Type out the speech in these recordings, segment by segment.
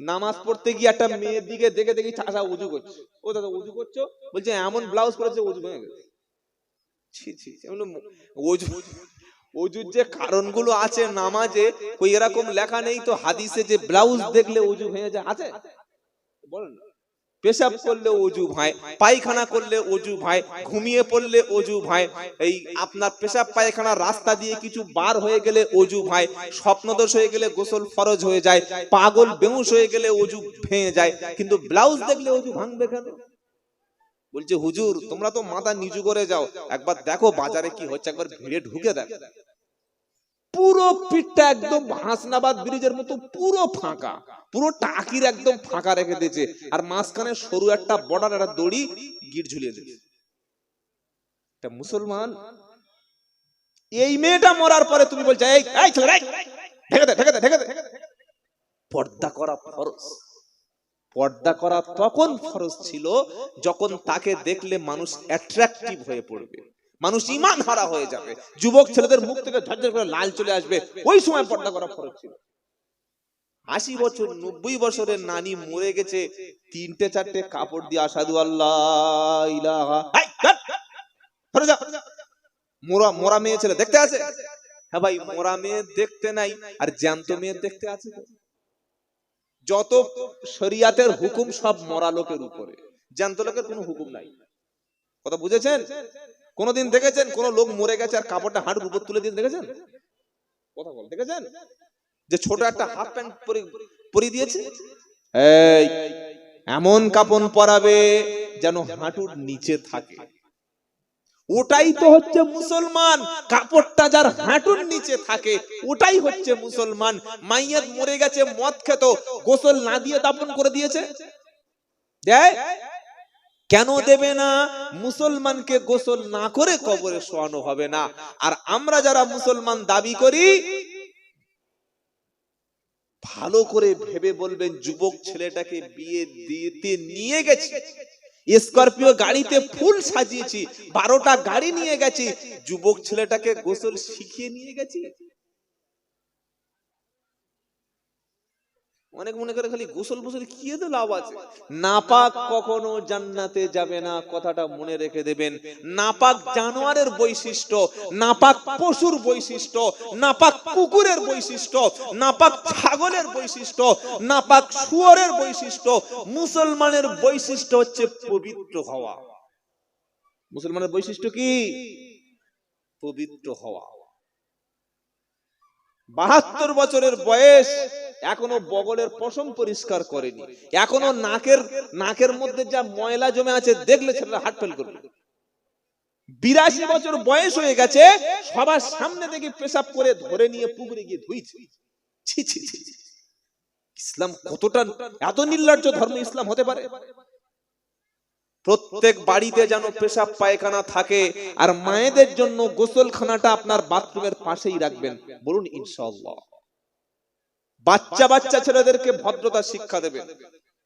নামাজ পড়তে গিয়ে একটা মেয়ের দিকে দেখে দেখি চাষা উজু করছে। ও দাদা, উজু করছ? বলছে, এমন ব্লাউজ পরেছে, উজু হয়ে গেছে। ছি ছি অজুর যে কারণগুলো আছে নামাজে ওই এরকম লেখা নেই তো, হাদিসে যে ব্লাউজ দেখলে অজু ভেঙে যায়। আছে? বলেন না। পেশাব করলে অজু ভাই, পায়খানা করলে অজু ভাই, ঘুমিয়ে পড়লে অজু ভাই, এই আপনার পেশাব পায়খানা রাস্তা দিয়ে কিছু বার হয়ে গেলে অজু ভাই, স্বপ্নদোষ হয়ে গেলে গোসল ফরজ হয়ে যায়, পাগল বেহুশ হয়ে গেলে অজু ভেঙে যায়, কিন্তু ব্লাউজ দেখলে অজু ভাঙবে কেন? বলছে, হুজুর, তোমরা তো মাথা নিচু করে যাও, একবার দেখো বাজারে কি হচ্ছে, একবার ভিড়ে ঢুকে দেখো। পুরো পিঠটা একদম হাসনাবাদ ব্রিজের মতো পুরো ফাঁকা। পুরো টাকির একদম ফাঁকা রেখে দিয়েছে। আর মাঝখানে সরু একটা বর্ডার একটা দড়ি গিট ঝুলিয়ে দিয়েছে। মুসলমান, এই মেয়েটা মরার পরে তুমি বলছো, এই এই ছেলে ঢেকে দে ঢেকে দে ঢেকে দে পর্দা করা ফরজ। পর্দা করা তখন ফরজ ছিল যখন তাকে দেখলে মানুষ অ্যাট্রাকটিভ হয়ে পড়বে। মানুষ ইমান হারা হয়ে যাবে। যুবক ছেলেদের মুখ থেকে ঝরঝর করে লাল চলে আসবে। ওই সময় পর্দা করা ফরজ ছিল। আশি বছর, নব্বই বছরের নানি মরে গেছে। তিনটে চারটে কাপড় দিয়ে আসাদু আল্লাহ। মোরা মোরা মেয়ে ছেলে, দেখতে আছে? হ্যাঁ ভাই, মোরা মেয়ে দেখতে নাই, আর জ্যান্ত মেয়ে দেখতে আছে যত শরিয়াতের হুকুম সব মরা লোকের উপরে। জ্যান্ত লোকের কোনো হুকুম নাই। কথা বুঝেছেন? কোনদিন দেখেছেন? কোন লোক মরে গেছে আর কাপড়টা হাঁটুর উপর তুলে দিয়ে দেখেছেন? কথা বল, দেখেছেন? যে ছোট একটা হাফ প্যান্ট পরে পরিয়ে দিয়েছে? এই, এমন কাপড় পরাবে যেন হাঁটুর নিচে থাকে। ওটাই তো হচ্ছে মুসলমান। কাপড়টা যার হাঁটুর নিচে থাকে, ওটাই হচ্ছে মুসলমান। মাইয়াত মরে গেছে, মদ খেত, গোসল না দিয়ে দাপন করে দিয়েছে। দেয়? কেন দেবে না? মুসলমানকে গোসল না করে কবরে শোয়ানো হবে না। আর আমরা যারা মুসলমান দাবি করি ভালো করে ভেবে বলবেন যুবক ছেলেটাকে বিয়ে দিতে নিয়ে গেছি। স্করপিও গাড়িতে ফুল সাজিয়েছি বারোটা গাড়ি নিয়ে গেছি। যুবক ছেলেটাকে গোসল শিখিয়ে নিয়ে গেছি। অনেক মনে করে খালি গোসল গোসল কি এতে লাভ আছে। নাপাক কখনো জান্নাতে যাবে না কথাটা মনে রেখে দেবেন। নাপাক জানোয়ারের বৈশিষ্ট্য নাপাক পশুর বৈশিষ্ট্য নাপাক কুকুরের বৈশিষ্ট্য নাপাক ছাগলের বৈশিষ্ট্য নাপাক শুয়োরের বৈশিষ্ট্য মুসলমানের বৈশিষ্ট্য হচ্ছে পবিত্র হওয়া। মুসলমানের বৈশিষ্ট্য কি? পবিত্র হওয়া। বাহাত্তর বছরের বয়স এখনও বগলের পশম পরিষ্কার করেনি। এখনও নাকের নাকের মধ্যে যা ময়লা জমে আছে, দেখলে ছেলেরা হাট ফেল করবে। বিরাশি বছর বয়স হয়ে গেছে, সবার সামনে দেখে পেশাব করে ধরে নিয়ে পুকুরে গিয়ে ধুইছে। ইসলাম কতটা এত নির্লজ্জ ধর্ম ইসলাম হতে পারে? প্রত্যেক বাড়িতে যেন পেশাব পায়খানা থাকে আর মায়েদের জন্য গোসলখানাটা আপনার বাথরুমের পাশেই রাখবেন। বলুন, ইনশাআল্লাহ। বাচ্চা বাচ্চা ছেলেদেরকে ভদ্রতা শিক্ষা দেবেন।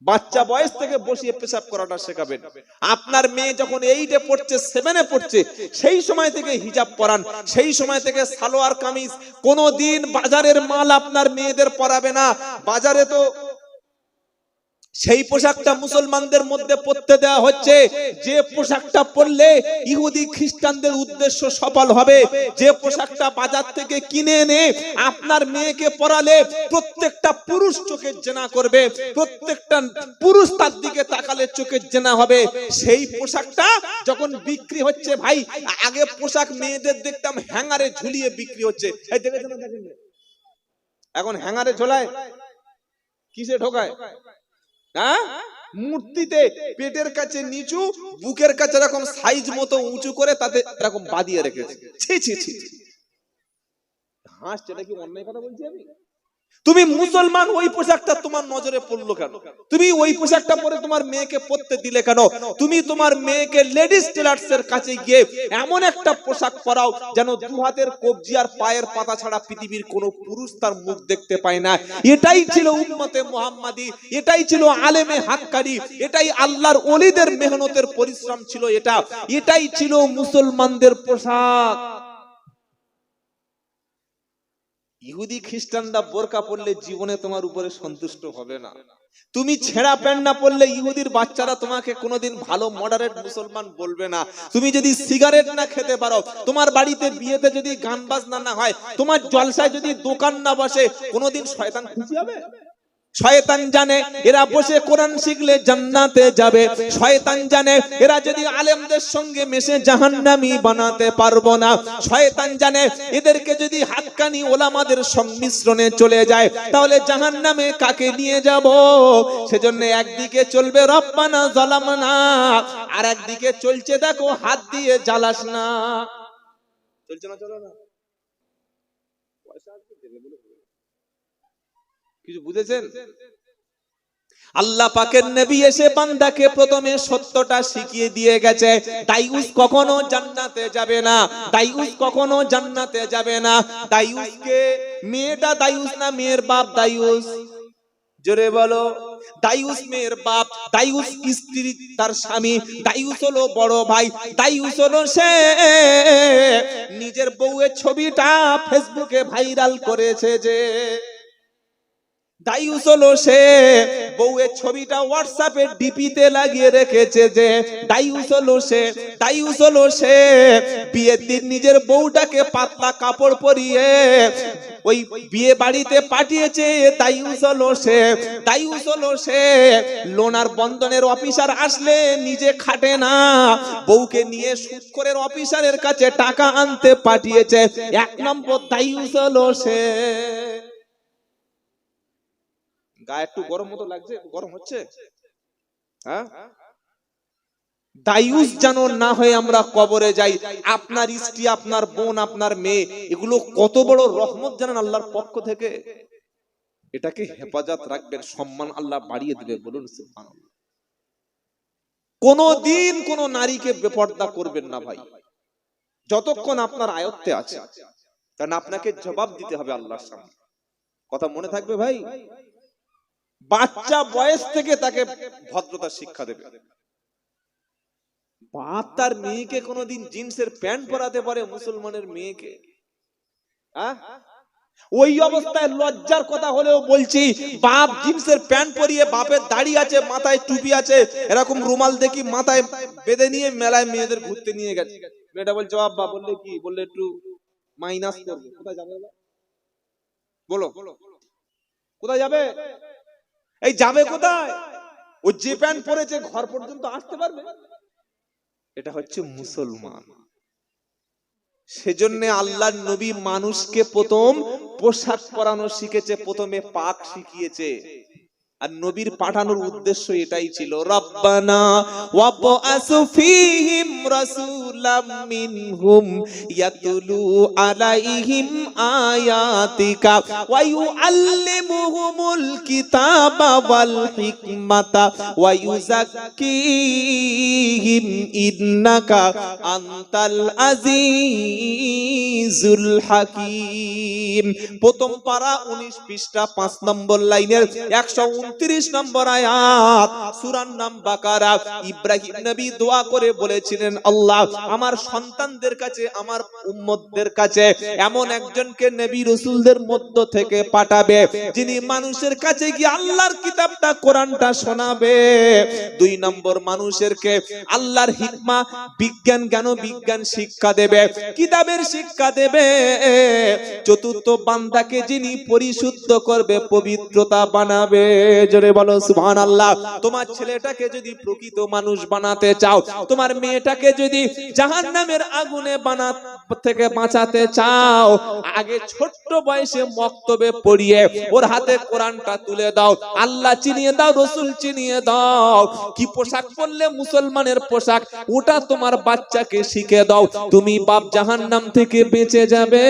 বাচ্চা বয়স থেকে বসিয়ে পেশাব করাটা শেখাবেন। আপনার মেয়ে যখন এইটে পড়ছে সেভেনে পড়ছে, সেই সময় থেকে হিজাব পরান, সেই সময় থেকে সালোয়ার কামিজ কোনোদিন বাজারের মাল আপনার মেয়েদের পরাবে না। বাজারে তো সেই পোশাকটা মুসলমানদের মধ্যে পড়তে দেওয়া হচ্ছে। যে পোশাকটা পরলে ইহুদি খ্রিস্টানদের উদ্দেশ্য সফল হবে। যে পোশাকটা বাজার থেকে কিনে এনে আপনার মেয়েকে পরালে প্রত্যেকটা পুরুষ চোখের জেনা করবে, প্রত্যেকটা পুরুষ তার দিকে তাকালে চোখের জেনা হবে। সেই পোশাকটা যখন বিক্রি হচ্ছে, ভাই, আগে পোশাক মেয়েদের দেখতাম হ্যাঙ্গারে ঝুলিয়ে বিক্রি হচ্ছে? এখন হ্যাঙ্গারে ঝোলায়, কিসে ঢোকায়? হ্যাঁ? মূর্তিতে পেটের কাছে নিচু, বুকের কাছে এরকম সাইজ মতো উঁচু করে তাতে এরকম বাঁধিয়ে রেখেছে। ছি ছি ছি। হাঁস সেটা কি অন্যায় কথা বলছি আমি? তুমি মুসলমান, ওই পোশাকটা তোমার নজরে পড়ল কেন? তুমি ওই পোশাকটা পরে তোমার মেয়েকে পরতে দিলে কেন? তুমি তোমার মেয়েকে লেডিস টেলার্স এর কাছে গিয়ে এমন একটা পোশাক পরাও যেন দু হাতের কবজি আর পায়ের পাতা ছাড়া পৃথিবীর কোনো পুরুষ তার মুখ দেখতে পায় না। এটাই ছিল উম্মতে মুহাম্মাদি, এটাই ছিল আলেমে হাক্কারি, এটাই আল্লাহর ওলিদের মেহনতের পরিশ্রম ছিল এটা। এটাই ছিল মুসলমানদের পোশাক। ইহুদি খ্রিস্টানরা বোরকা পড়লে জীবনে তোমার উপরে সন্তুষ্ট হবে না। তুমি ছেঁড়া প্যান্ট না পড়লে ইহুদির বাচ্চারা তোমাকে কোনোদিন ভালো মডারেট মুসলমান বলবে না। তুমি যদি সিগারেট না খেতে পারো, তোমার বাড়িতে বিয়েতে যদি গান বাজনা না হয়, তোমার জলসায় যদি দোকান না বসে, কোনোদিন শয়তান খুশি হবে? শয়তান জানে, এরা বসে কোরআন শিখলে জান্নাতে যাবে। শয়তান জানে, এরা যদি আলেমদের সঙ্গে মেশে জাহান্নামি বানাতে পারব না। শয়তান জানে, এদেরকে যদি হাক্কানি ওলামাদের সংমিশ্রণে চলে যায়, তাহলে জাহান্নামে কাকে নিয়ে যাব? সেজন্য একদিকে চলবে, রব্বানা জালামনা আর একদিকে চলছে দেখো, হাত দিয়ে জ্বালাস না। চলছে না, চলো না পয়সা আসবে দেবে বলে কিছু বুঝেছেন? আল্লাহ পাকের নবী এসে বান্দাকে প্রথমে সত্যটা শিখিয়ে দিয়ে গেছে দাইউস কখনো জান্নাতে যাবে না দাইউস কখনো জান্নাতে যাবে না। দাইউসকে মেয়েটা দাইউস না মেয়ের বাপ দাইউস জোরে বলো মেয়ের বাপ স্ত্রী তার স্বামী দাইউস হলো বড় ভাই দাইউস হলো সে। নিজের বউয়ের ছবিটা ফেসবুকে ভাইরাল করেছে যে সে বউয়ের ছবিটা ডিপিতে লাগিয়ে রেখেছে যে নিজের বউটাকে পাতলা কাপড় পরিয়ে ওই বিয়ে বাড়িতে পাঠিয়েছে দায়ুস হলো সে দায়ুস হলো সে। লোনার বন্ধনের অফিসার আসলে নিজে খাটে না, বউকে নিয়ে সুৎকরের অফিসারের কাছে টাকা আনতে পাঠিয়েছে। এক নম্বর দায়ুস হলো সে। গায়ে একটু গরম মতো লাগছে গরম হচ্ছে? হ্যাঁ? দায়ুস যেন না হয়ে আমরা কবরে যাই আপনার স্ত্রী আপনার বোন আপনার মেয়ে এগুলো কত বড় রহমত জানেন আল্লাহর পক্ষ থেকে? এটাকে হেফাজত রাখবেন সম্মান আল্লাহ বাড়িয়ে দিবে বলুন কোন দিন কোন নারীকে বেপর্দা করবেন না ভাই। যতক্ষণ আপনার আয়ত্তে আছে। কারণ আপনাকে জবাব দিতে হবে আল্লাহর সামনে। কথা মনে থাকবে ভাই। বাচ্চা বয়স থেকে তাকে ভদ্রতা শিক্ষা দেবে। বাপ তার মেয়েকে কোনোদিন জিন্সের প্যান্ট পরাতে পারে, মুসলমানের মেয়েকে। ওই অবস্থায় লজ্জার কথা হলেও বলছি, বাপ জিন্সের প্যান্ট পরিয়ে বাপের দাড়ি আছে, মাথায় টুপি আছে, এরকম রুমাল দেখি মাথায় বেঁধে নিয়ে মেলায় মেয়েদের ঘুরতে নিয়ে গেছে। মেয়েটা বলছে বাবা বললে কি? বললে একটু মাইনাস করবে। কোথায় যাবে? বলো। কোথায় যাবে? এই যাবে কোথায়? ও যে প্যান্ট পরেছে ঘর পর্যন্ত আসতে পারবে? এটা হচ্ছে মুসলমান। সেজন্য আল্লাহর নবী মানুষকে প্রথম পোশাক পরানো শিখেছে প্রথমে পাক শিখিয়েছে। আর নবীর পাঠানোর উদ্দেশ্য এটাই ছিল রব্বানা ওয়াবআসু ফীহিম রাসূলাম মিনহুম ইয়াতলু আলাইহিম আয়াতিকা ওয়া ইউআল্লিমুহুমুল কিতাবা ওয়াল হিকমাতা ওয়া ইউযাক্কিহিম ইন্নাকা আনতাল আজিজুল হাকীম প্রথম পারা 19 পৃষ্ঠা 5 নম্বর লাইনের 129 নম্বর আয়াত সূরার নাম বাকারা। ইব্রাহিম নবী দোয়া করে বলেছিলেন, আল্লাহ আমার সন্তানদের কাছে, আমার উম্মতদের কাছে এমন একজনকে নবী রাসূলদের মধ্য থেকে পাঠাবে, যিনি মানুষের কাছে গিয়ে আল্লাহর কিতাবটা, কোরআনটা শোনাবে। দুই নম্বর মানুষেরকে আল্লাহর হিকমা, বিজ্ঞান জ্ঞান বিজ্ঞান শিক্ষা দেবে, কিতাবের শিক্ষা দেবে। চতুর্থ বান্দাকে যিনি পরিশুদ্ধ করবে, পবিত্রতা বানাবে। জোরে বলো সুবহান আল্লাহ তোমার ছেলেটাকে যদি প্রকৃত মানুষ বানাতে চাও, তোমার মেয়েটাকে যদি জাহান নামের আগুনে বানা থেকে বাঁচাতে চাও। আগে ছোট্ট বয়সে মক্তবে পড়িয়ে ওর হাতে কোরআনটা তুলে দাও। আল্লাহ চিনিয়ে দাও, রসুল চিনিয়ে দাও। কি পোশাক পরলে মুসলমানের পোশাক? ওটা তোমার বাচ্চাকে শিখে দাও। তুমি বাপ জাহান নাম থেকে বেঁচে যাবে।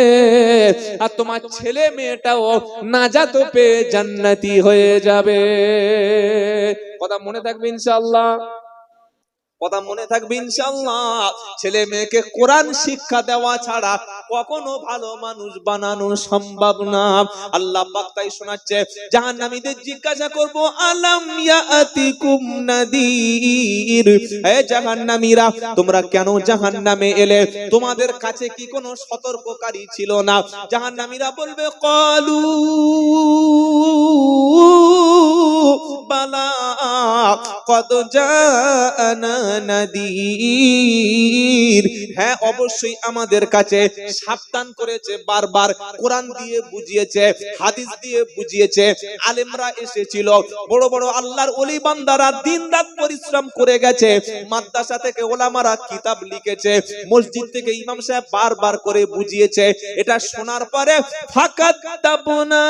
আর তোমার ছেলে মেয়েটাও নাজাত পেয়ে জান্নাতি হয়ে যাবে। কথা মনে থাকবে ইনশাআল্লাহ। কথা মনে থাকবে ইনশাল্লাহ ছেলে মেয়েকে কোরআন শিক্ষা দেওয়া ছাড়া কখনো ভালো মানুষ বানানো সম্ভব না। আল্লাহ তাই শোনাচ্ছে, জাহান্নামীদের জিজ্ঞাসা করব, আলাম তোমরা কেন এলে? তোমাদের কাছে কি কোনো সতর্ককারী ছিল না? বলবে, কলু বালা কদ জানা হ্যাঁ অবশ্যই আমাদের কাছে সাবধান করেছে, বারবার কোরআন দিয়ে বুঝিয়েছে, হাদিস দিয়ে বুঝিয়েছে। আলেমরা এসেছিল, বড় বড় আল্লাহর ওলি বান্দারা দিন রাত পরিশ্রম করে গেছে। মাদ্রাসা থেকে ওলামারা কিতাব লিখেছে, মসজিদ থেকে ইমাম সাহেব বারবার করে বুঝিয়েছে। এটা শোনার পরে ফাকাত তাবনা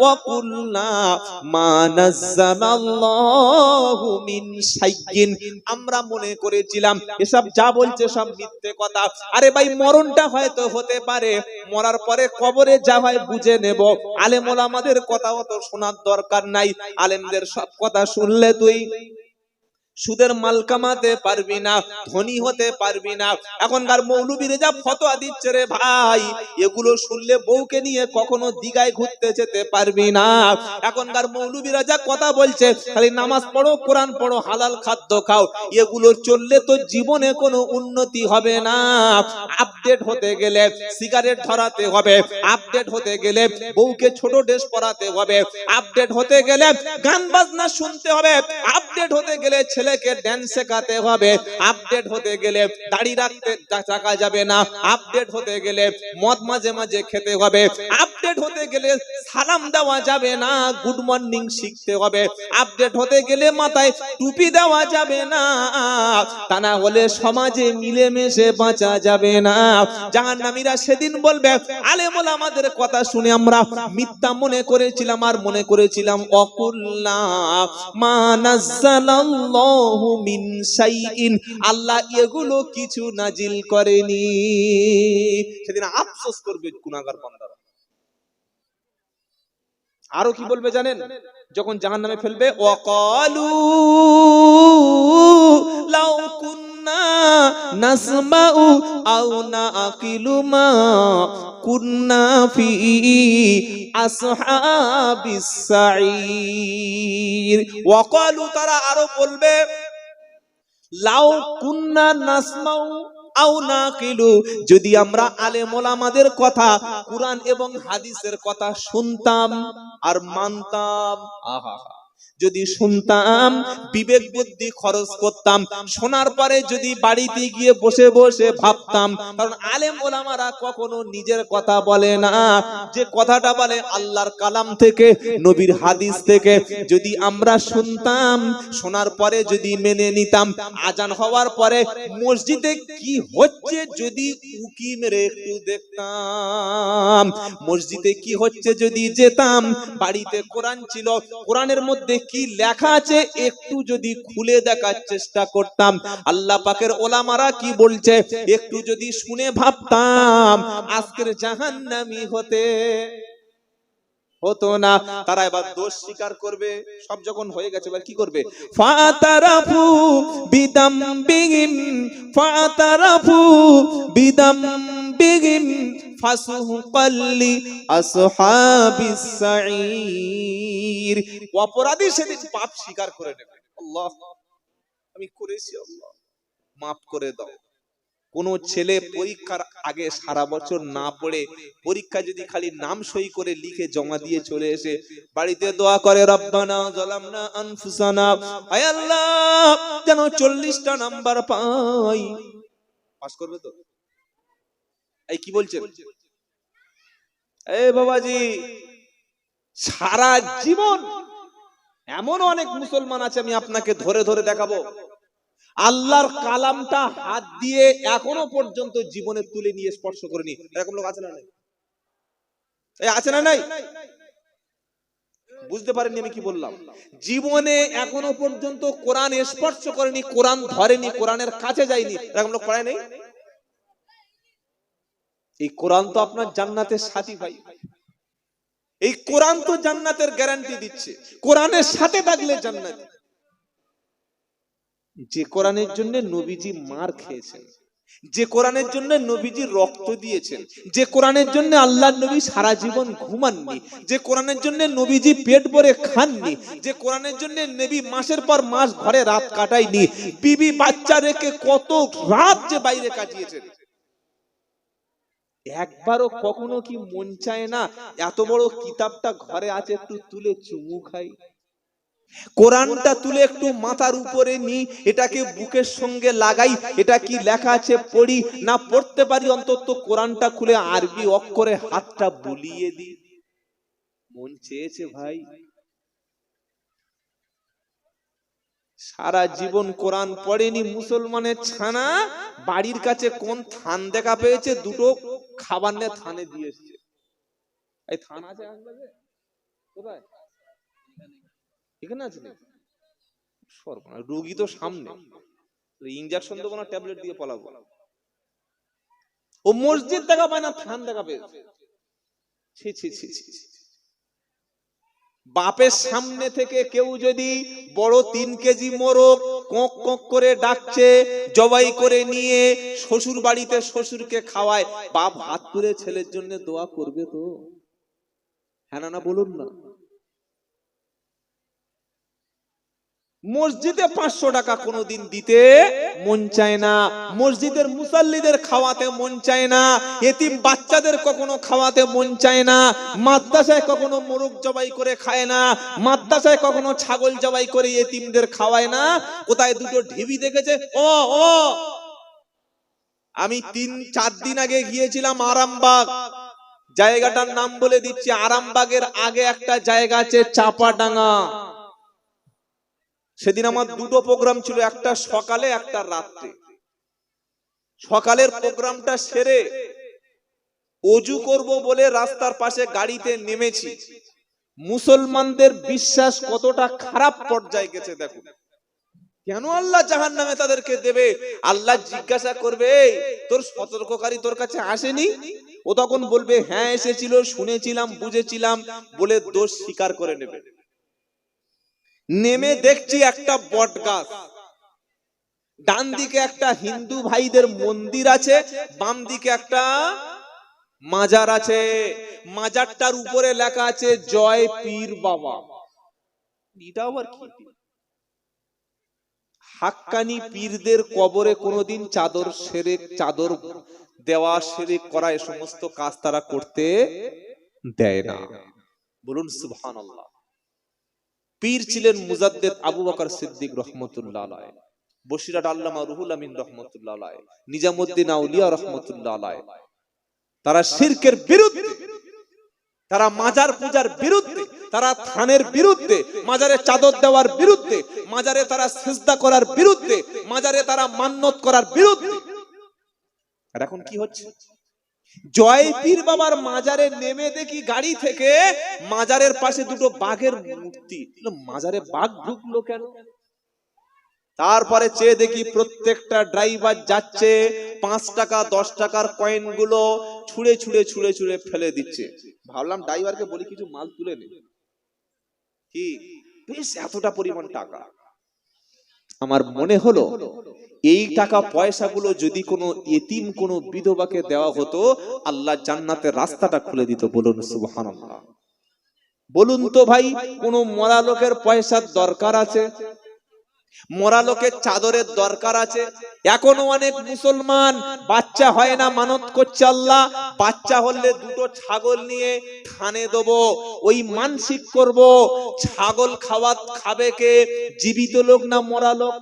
ওয়া কুলনা মা নাযালাল্লাহু মিন শাইইন। আমরা মনে করেছিলাম, এসব যা বলছে সব মিথ্যে কথা। আরে ভাই মরণটা হয়তো হতে পারে। মরার পরে কবরে যা হয় বুঝে নেব। আলেম ওলামাদের কথা অত শোনার দরকার নাই। আলেমদের সব কথা শুনলে তুই সুদের মাল কামাতে পারবি না, ধনী হতে পারবি না। এখনকার মৌলবীরে যা ফতোয়া দিচ্ছে রে ভাই, এগুলো শুনলে বউকে নিয়ে কখনো দিঘায় ঘুরতে যেতে পারবি না। এখনকার মৌলবীরা যা কথা বলছে, খালি নামাজ পড়ো, কোরআন পড়ো, হালাল খাদ্য খাও, এগুলো চললে তো জীবনে কোনো উন্নতি হবে না। আপডেট হতে গেলে সিগারেট ধরাতে হবে, আপডেট হতে গেলে বউকে ছোট ড্রেস পরাতে হবে, আপডেট হতে গেলে গান বাজনা শুনতে হবে, আপডেট হতে গেলে ছেলেকে ড্যান্স শেখাতে হবে। আপডেট হতে গেলে দাড়ি রাখতে টাকা যাবে না। আপডেট হতে গেলে মদ মাঝে মাঝে খেতে হবে। আপডেট হতে গেলে সালাম দেওয়া যাবে না। গুড মর্নিং শিখতে হবে। আপডেট হতে গেলে মাথায় টুপি দেওয়া যাবে না। তা না হলে সমাজে মিলেমিশে বাঁচা যাবে না। জাহান্নামীরা সেদিন বলবে, আলেমুল আমাদের কথা শুনে আমরা মিথ্যা মনে করেছিলাম আর মনে করেছিলাম অকুল্লা। মা নাযালাল্লাহু মিন আল্লাহ এগুলো কিছু নাজিল করেনি। সেদিন আফসোস করবে গুনাহগার আরও কি বলবে জানেন? যখন জাহান নামে ফেলবে ওয়াকালু লাউ নাসমাউ আও নাকিলু মা কুন্না ফি আসহাবিস সাঈর। ওয়াকালু, তারা আরও বলবে, লাউ কুন্না নাসমাউ আও নাকিলু যদি আমরা আলেম ওলামাদের কথা, কুরআন এবং হাদিসের কথা শুনতাম আর মানতাম আহা যদি শুনতাম, বিবেক বুদ্ধি খরচ করতাম, শোনার পরে যদি বাড়িতে গিয়ে বসে বসে ভাবতাম, কারণ আলেম ওলামারা কখনো নিজের কথা বলে না। যে কথাটা বলে আল্লাহর কালাম থেকে, নবীর হাদিস থেকে, যদি আমরা শুনতাম, শোনার পরে যদি মেনে নিতাম, আজান হওয়ার পরে মসজিদে কি হচ্ছে যদি উকি মেরে একটু দেখতাম। মসজিদে কি হচ্ছে যদি যেতাম, বাড়িতে কোরআন ছিল, কোরআনের মধ্যে কি লেখা আছে? একটু যদি খুলে দেখার চেষ্টা করতাম। আল্লাহ পাকের ওলামারা কি বলছে? একটু যদি শুনে ভাবতাম, আজকের জাহান্নামি হতে হতো না। তারা এবার দোষ স্বীকার করবে। সব যখন হয়ে গেছে, এবার কি করবে? ফাতারাফু বিদাম বিগিম ফাতারাফু বিদাম অপরাধী সেদিন পাপ স্বীকার করে নেবে। আল্লাহ, আমি করেছি আল্লাহ, মাফ করে দাও। কোন ছেলে পরীক্ষার আগে সারা বছর না পড়ে পরীক্ষা যদি খালি নাম সই করে লিখে জমা দিয়ে চলে এসে, বাড়িতে দোয়া করে, রব্বানা জালামনা আনফুসানা আয় আল্লাহ, যেন চল্লিশটা নাম্বার পাই। পাস করবে তো? এই কি বলছেন? এ বাবাজি সারা জীবন এমন অনেক মুসলমান আছে আমি আপনাকে ধরে ধরে দেখাবো। আল্লাহর কালামটা হাত দিয়ে এখনও পর্যন্ত জীবনে তুলে নিয়ে স্পর্শ করেনি। এরকম লোক আছে না নাই? এই আছে না নাই? বুঝতে পারেননি আমি কি বললাম। জীবনে এখনও পর্যন্ত কোরআন স্পর্শ করেনি কোরআন ধরেনি কোরআনের কাছে যায়নি। এরকম লোক পড়ায় নেই? এই কোরআন তো আপনার জান্নাতের সাথী ভাই। এই কোরআন তো জান্নাতের গ্যারান্টি দিচ্ছে। কোরআনের সাথে থাকলে জান্নাত। যে কোরআনের জন্য নবীজি মার খেয়েছেন, যে কোরআনের জন্য নবীজি রক্ত দিয়েছেন, যে কোরআনের জন্য আল্লাহ নবী সারা জীবন ঘুমাননি, যে কোরআনের জন্য নবীজি পেট ভরে খাননি, যে কোরআনের জন্য নবী মাসের পর মাস ঘরে রাত কাটায়নি, বিবি বাচ্চা রেখে কত রাত যে বাইরে কাটিয়েছেন। একবারও কখনো কি মন চায় না? এত বড় কিতাবটা ঘরে আছে, একটু তুলে চুমু খাই। কোরআনটা তুলে একটু মাথার উপরে নি এটাকে বুকের সঙ্গে লাগাই, এটা কি লেখা আছে পড়ি? না পড়তে পারি, অন্তত কোরআনটা খুলে আরবি অক্ষরে হাতটা বুলিয়ে দি মন চেয়েছে ভাই। সারা জীবন কোরআন পড়েনি, মুসলমানের ছানা বাড়ির কাছে কোন থান দেখা পেয়েছে? দুটো খাবার নিয়ে থানে দিয়ে এসছে। এই থান আছে এখানে আছে নাকি? সর্বনাশ, রোগী তো সামনে। ইঞ্জেকশন দেবো না ট্যাবলেট দিয়ে পলাবো? ও মসজিদ দেখা পায় না, থান দেখা পেয়েছে। ছি ছি ছি ছি। বাপের সামনে থেকে কেউ যদি বড় তিন কেজি মোরগ কোঁক কোঁক করে ডাকছে, জবাই করে নিয়ে শ্বশুর বাড়িতে শ্বশুরকে খাওয়ায়, বাপ হাত তুলে ছেলের জন্য দোয়া করবে তো? হ্যাঁ না বলুন না। মসজিদে পাঁচশো টাকা কোনোদিন দিতে মন চায় না। মসজিদের মুসাল্লিদের খাওয়াতে মন চায় না। এতিম বাচ্চাদের কখনো খাওয়াতে মন চায় না। মাদ্রাসায় কখনো মোরগ জবাই করে খায় না। মাদ্রাসায় কখনো ছাগল জবাই করে এতিমদের খাওয়ায় না। কোথায় দুটো ঢিবি দেখেছে? ও ও। আমি তিন, চার দিন আগে গিয়েছিলাম আরামবাগ। জায়গাটার নাম বলে দিচ্ছি, আরামবাগের আগে একটা জায়গা আছে চাপাডাঙ্গা। সেদিন আমার দুটো প্রোগ্রাম ছিল, একটা সকালে, একটা রাত্রে। সকালের প্রোগ্রামটা সেরে অজু করব বলে রাস্তার পাশে গাড়িতে নেমেছি। মুসলমানদের বিশ্বাস কতটা খারাপ পর্যায়ে গেছে দেখুন। কেন আল্লাহ জাহান নামে তাদেরকে দেবে? আল্লাহ জিজ্ঞাসা করবে তোর সতর্ককারী তোর কাছে আসেনি? ও তখন বলবে হ্যাঁ এসেছিল, শুনেছিলাম, বুঝেছিলাম। বলে দোষ স্বীকার করে নেবে। নেমে দেখছি একটা বট গাছ। ডান দিকে একটা হিন্দু ভাইদের মন্দির আছে, বাম দিকে একটা মাজার আছে। মাজারটার উপরে লেখা আছে, জয় পীর বাবা। হাক্কানি পীরদের কবরে কোনোদিন চাদর সেরে, চাদর দেওয়া সেরে করা এ সমস্ত কাজ তারা করতে দেয় না। বলুন, সুবহানাল্লাহ। পীর ছিলেন মুজাদ্দেদ আবু বকর সিদ্দিক রহমতুল্লাহ বসিরাট আল্লামা রুহুল আমিন রহমতুল্লাহ নিজামুদ্দিন আউলিয়া রহমতুল্লাহ তারা শিরকের বিরুদ্ধে, তারা মাজার পূজার বিরুদ্ধে, তারা থানের বিরুদ্ধে, মাজারে চাদর দেওয়ার বিরুদ্ধে, মাজারে তারা সিজদা করার বিরুদ্ধে, মাজারে তারা মান্যত করার বিরুদ্ধে। আর এখন কি হচ্ছে? বাবার মাজারে নেমে দেখি গাড়ি থেকে মাজারের পাশে দুটো বাঘের মূর্তি। মাজারে বাঘ ঢুকলো কেন? তারপরে চেয়ে দেখি প্রত্যেকটা ড্রাইভার যাচ্ছে, পাঁচ টাকা, দশ টাকার কয়েনগুলো ছুঁড়ে ছুঁড়ে ছুঁড়ে ছুঁড়ে ফেলে দিচ্ছে। ভাবলাম ড্রাইভারকে বলি, কিছু মাল তুলে নে। কি বেশ, এতটা পরিমাণ টাকা। আমার মনে হলো, এই টাকা পয়সাগুলো যদি কোনো এতিম কোনো বিধবাকে দেওয়া হতো, আল্লাহ জান্নাতের রাস্তাটা খুলে দিত। বলুন সুবহানাল্লাহ। বলুন তো ভাই, কোনো মরা লোকের পয়সার দরকার আছে? মরা লোকের চাদরের দরকার আছে। এখনও অনেক মুসলমান, বাচ্চা হয় না, মানত করছে আল্লাহ। বাচ্চা হলে দুটো ছাগল নিয়ে থানে দেবো, ওই মানসিক করব। ছাগল খাওয়া, খাবে কে? জীবিত লোক না মরা লোক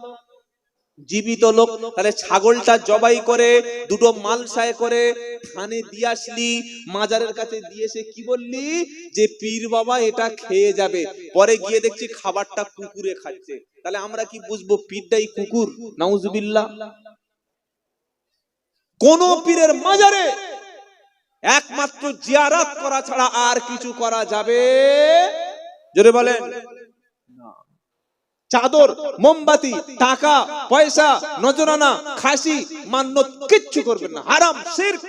জীবিত লোক, তাহলে ছাগলটা জবাই করে, দুটো মালসায় করে থানে দিয়ে আসলি, মাজারের কাছে দিয়ে এসে কি বললি? যে পীর বাবা এটা খেয়ে যাবে। পরে গিয়ে দেখছি খাবারটা কুকুরে খাচ্ছে। তাহলে আমরা কি বুঝব পীরটাই কুকুর? নাউজুবিল্লাহ। কোন পীরের মাজারে একমাত্র জিয়ারাত করা ছাড়া আর কিছু করা যাবে? জোরে বলেন। চাদর মোমবাতি টাকা পয়সা নজরানা খাসি মান্য কিচ্ছু করবেন না। হারাম শিরক।